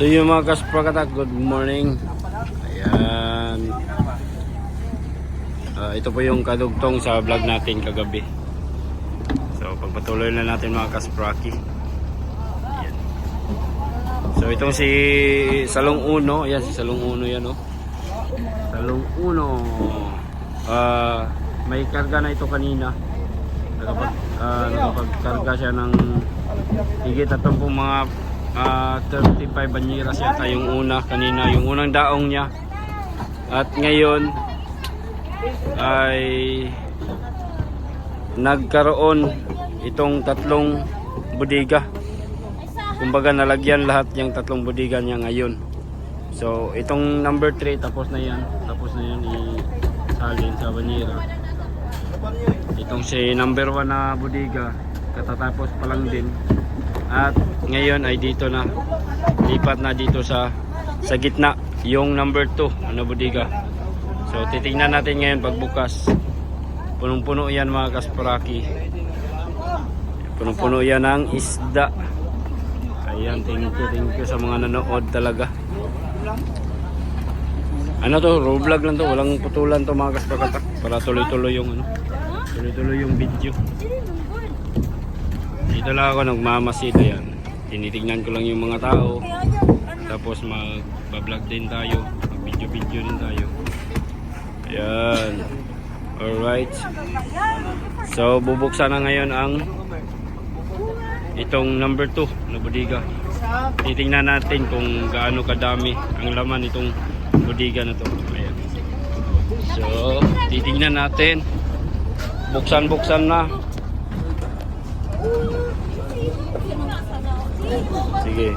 So yung mga kasprakatak, good morning. Ayan. Ah, ito po yung kadugtong sa vlog natin kagabi. So pagpatuloy na natin mga kaspraki. Ayan. So itong si Salong Uno, ayan si Salong Uno yan oh. Salong Uno. Ah, may karga na ito kanina. Nakapag, ah, nakapagkarga siya ng higit at mga ah, 35 banyiras yata yung una kanina, yung unang daong niya. At ngayon ay nagkaroon itong tatlong budiga. Kumbaga nalagyan lahat yung tatlong budiga niya ngayon. So itong number 3 tapos na yan. Tapos na yan isalin sa banyera. Itong si number 1 na budiga katatapos pa lang din. At ngayon ay dito na lipat na dito sa sa gitna yung number 2 na budiga. So titingnan natin ngayon pagbukas. Punong-puno yan mga kasparaki. Punong-puno yan ng isda. Ayan, thank you, thank you sa mga nanood talaga. Ano to, vlog lang to, walang putulan to mga kasparkatak. Para tuloy-tuloy yung ano, tuloy-tuloy yung video. Dito lang ako nagmamasid yan. Tinitignan ko lang yung mga tao. Tapos mag-vlog din tayo. Mag-video-video din tayo. Ayan. Alright. So, bubuksan na ngayon ang itong number 2 na bodega. Titingnan natin kung gaano kadami ang laman itong bodega na to. Ayan. So, titingnan natin. Buksan-buksan na. Sige.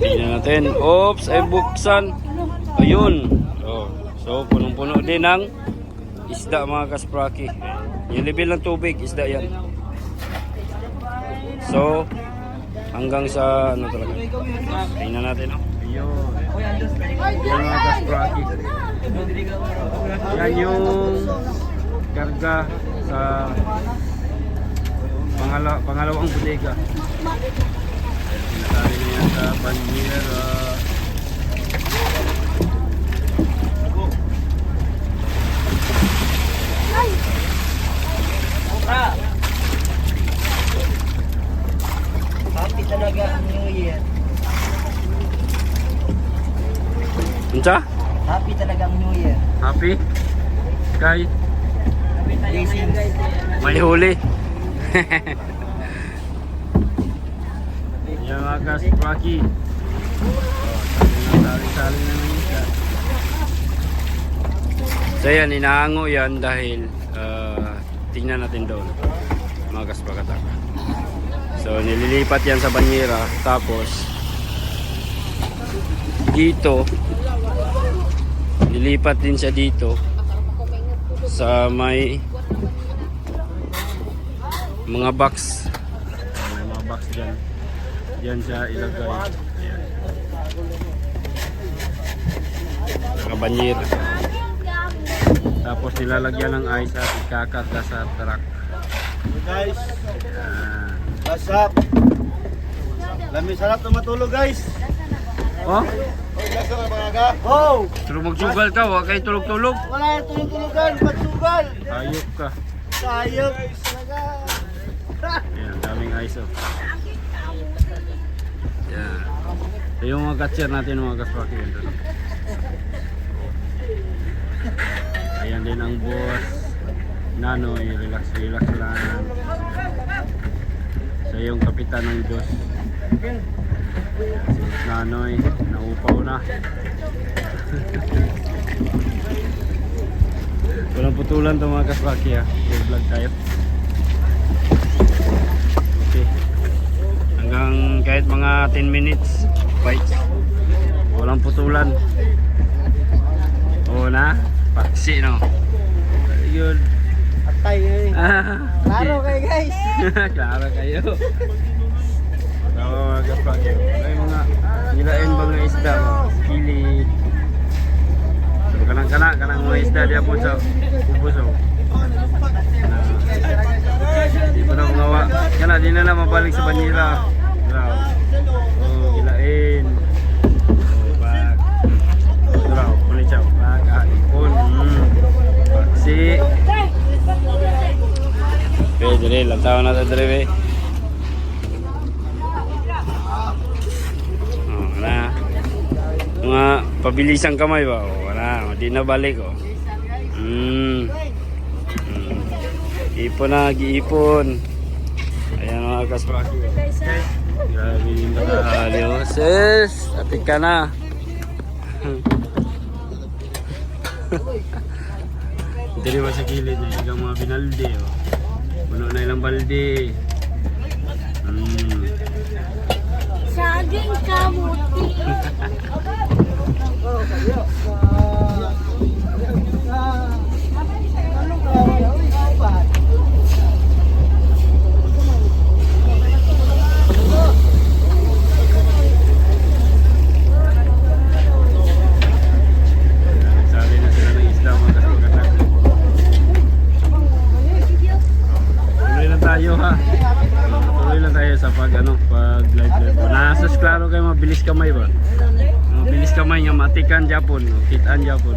Tingnan natin. Oops, ay buksan. Ayun. Oh. So, punong-puno din ng isda mga kaspraki. Yung level ng tubig, isda yan. So, hanggang sa ano talaga. Tingnan natin. Oh. Yan mga kaspraki. Yan yung karga sa pangala, pangalawang bodega. Sinasali na yan sa banyera. Happy talaga ang New Year. Unsa? Happy talaga ang New Year. Happy? Kay? Blessings. May huli. Mga kaspraki. Oh, sali na ng isda. So yan, inaango yan dahil ah, tingnan natin doon. Mga kaspakatak. So nililipat yan sa banyera. Tapos dito nilipat din siya dito sa may mga box may mga box dyan dyan siya ilagay Ayan. nakabanyir tapos nilalagyan ng ice at ikakarga sa truck Guys, Ayan. what's up? Lami sarap na matulog guys. oh na? Oh! pero magsugal ka wag kayo tulog-tulog Wala yung tulog-tulugan, pagsugal! ayop ka Sayop! Talaga! Ayan, daming ice oh. Yan. Ito yung mga catcher natin mga kaspaki. Yan doon. Ayan din ang boss. Nanoy, relax, relax lang. Siya yung kapitan ng Diyos. Nanoy, naupaw na. Walang putulan to mga kaspaki ha. Vlog tayo. Okay. Hanggang kahit mga 10 minutes fight. Walang putulan. Oo na. Paksi no. Very good. Tay eh. Ah, Klaro kayo guys. Klaro kayo. So, mga kapatid, ay mga nilain ba nga isda, kilid. So, kanang mga isda diya po sa pupuso. Di pa na mga kana, di na na mabalik sa banyera. Graw. Oh, gilain. Oh, bag. Graw, kulit siya. Bag, ah, ipon. Mm. Paksi. Pe, dire, lantaw na ta dire. Oh, wala. Mga pabilisang kamay ba? Oh, wala, di na balik oh. Mm. Mm. Ipon na, giipon. Ayan mga kaswaki. Okay. Grabe yung nakakaliw. Sis, atik ka na. Dili ba sa kilid na ilang mga binalde oh. Puno na ilang balde. Mm. Saging kamuti. Kitaan Japon.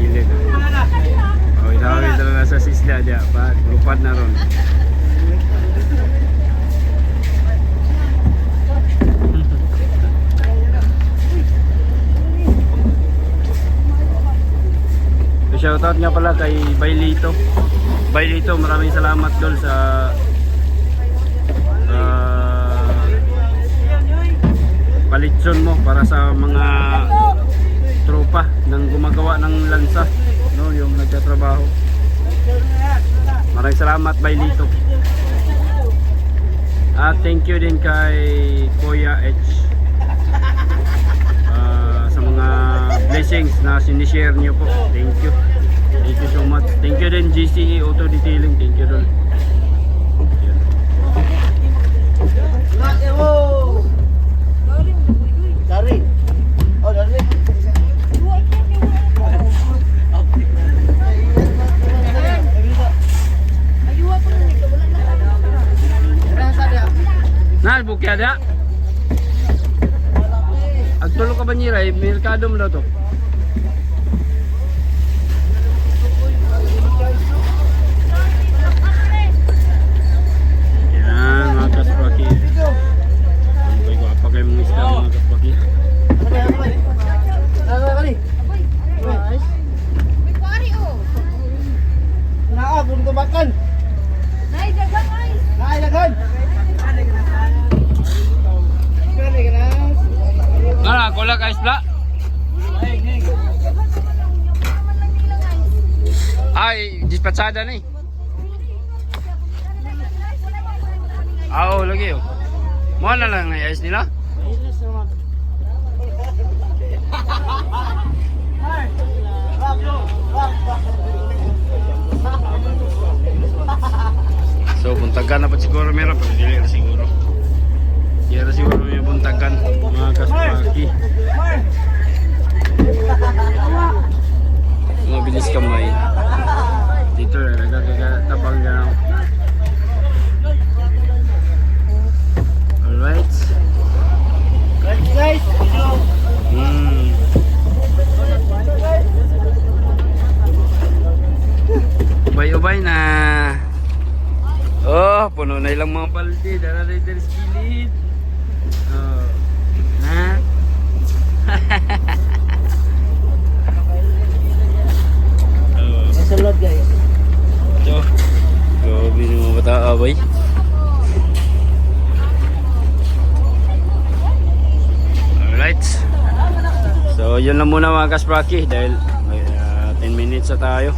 Gilid. Oh, isawi sa sisla dia, pag lupad na ron. Shoutout nga pala kay Bailito. Bailito, maraming salamat dol sa palitson mo para sa mga tropa nang gumagawa ng lansa no yung nagtatrabaho maraming salamat Bailito at thank you din kay Kuya H Ah, sa mga blessings na sinishare niyo po. Thank you. Thank you so much. Thank you din GCE Auto Detailing. Thank you dol. Na, bukya da. Agtulo ka ba niya? Merkado mo daw to. Yan, mga kaspaki. Ang apa kayo mga isda mga kaspaki. Klaro kali. May pari oh. Naa, kung tumakan. Nay, dagang ay. Naa, ilaghan. Kani ka na. Ngara, kola ka isda? Ay, dispatchada ni. Ah, Oo, lagi oh. Mo na lang na ayos nila. So, buntagan na pa siguro meron, pero dili na siguro. Na siguro may buntagan, mga kaspaki. Mga bilis kamay. Dito na, nagkakatabang ka na. Alright. Guys. Hmm. Ubay-ubay na. Oh, puno na ilang mga balde. Dara dito sa gilid. Oh. Na. oh. Nasa loob guys. Ito. Grabe ng mga bata abay. Alright. So, yun lang kaspraki dahil may, ah, 10 minutes na tayo.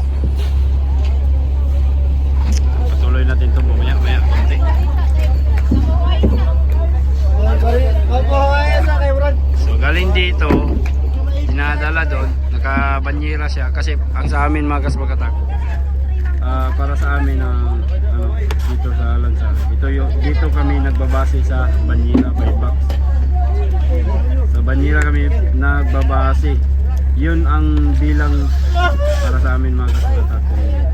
Patuloy natin ito mamaya, maya, konti. So, galing dito, pala doon, nakabanyera siya kasi ang sa amin mga kasbakatak. ah, para sa amin ang ano dito sa Lansa. Ito yung dito kami nagbabase sa banyera by box. Sa banyera kami nagbabase. Yun ang bilang para sa amin mga kasbakatak.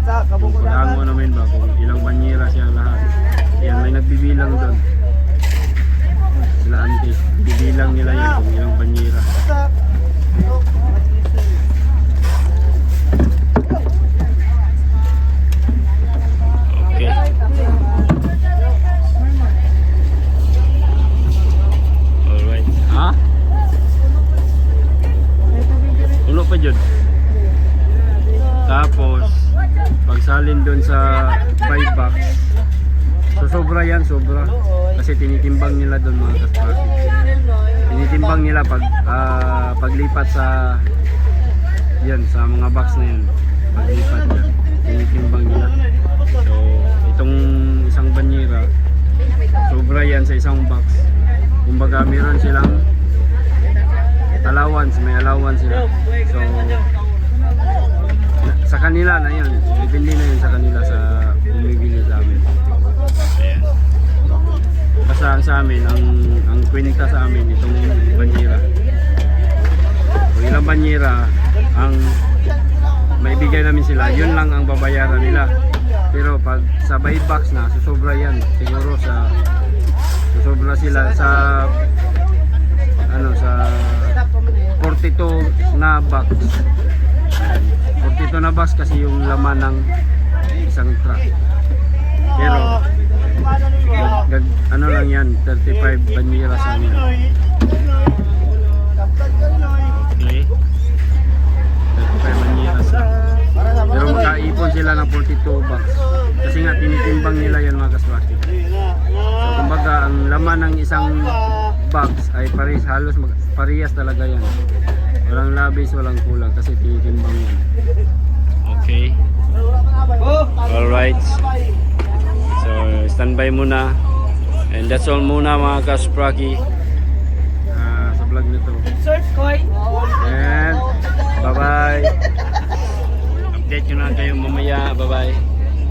Sa Kung kabungkulan. pag-ango namin ba kung ilang banyera siya lahat. Yan, may nagbibilang doon. Sila auntie. Bibilang nila yun kung ilang banyera. Tinitimbang nila doon mga kasparty. Tinitimbang nila pag ah, paglipat sa yan sa mga box na yan. Paglipat yan. Tinitimbang nila. So, itong isang banyera, sobra yan sa isang box. Kumbaga, meron silang allowance, may allowance sila. So, sa kanila na yun. Depende na yun sa kanila sa bumibili sa amin. Ang sa amin, ang, ang kwenta sa amin, itong banyera. Kung ilang banyera, ang maibigay namin sila, yun lang ang babayaran nila. Pero pag sa buy box na, susobra yan. Siguro sa susobra sila sa ano sa 42 na box. 42 na box kasi yung laman ng isang truck. Pero gag, ano lang yan, 35 banyeras lang yan. Okay. 35 banyeras lang. Pero makaipon sila ng 42 box. Kasi nga tinitimbang nila yan mga kaswaki. So kumbaga ang laman ng isang box ay pares halos mag, parehas talaga yan. Walang labis, walang kulang kasi tinitimbang yan. Okay. Alright. So standby muna. And that's all muna mga kaspraki ah, sa vlog nito. And bye bye. Update ko na kayo mamaya. Bye bye.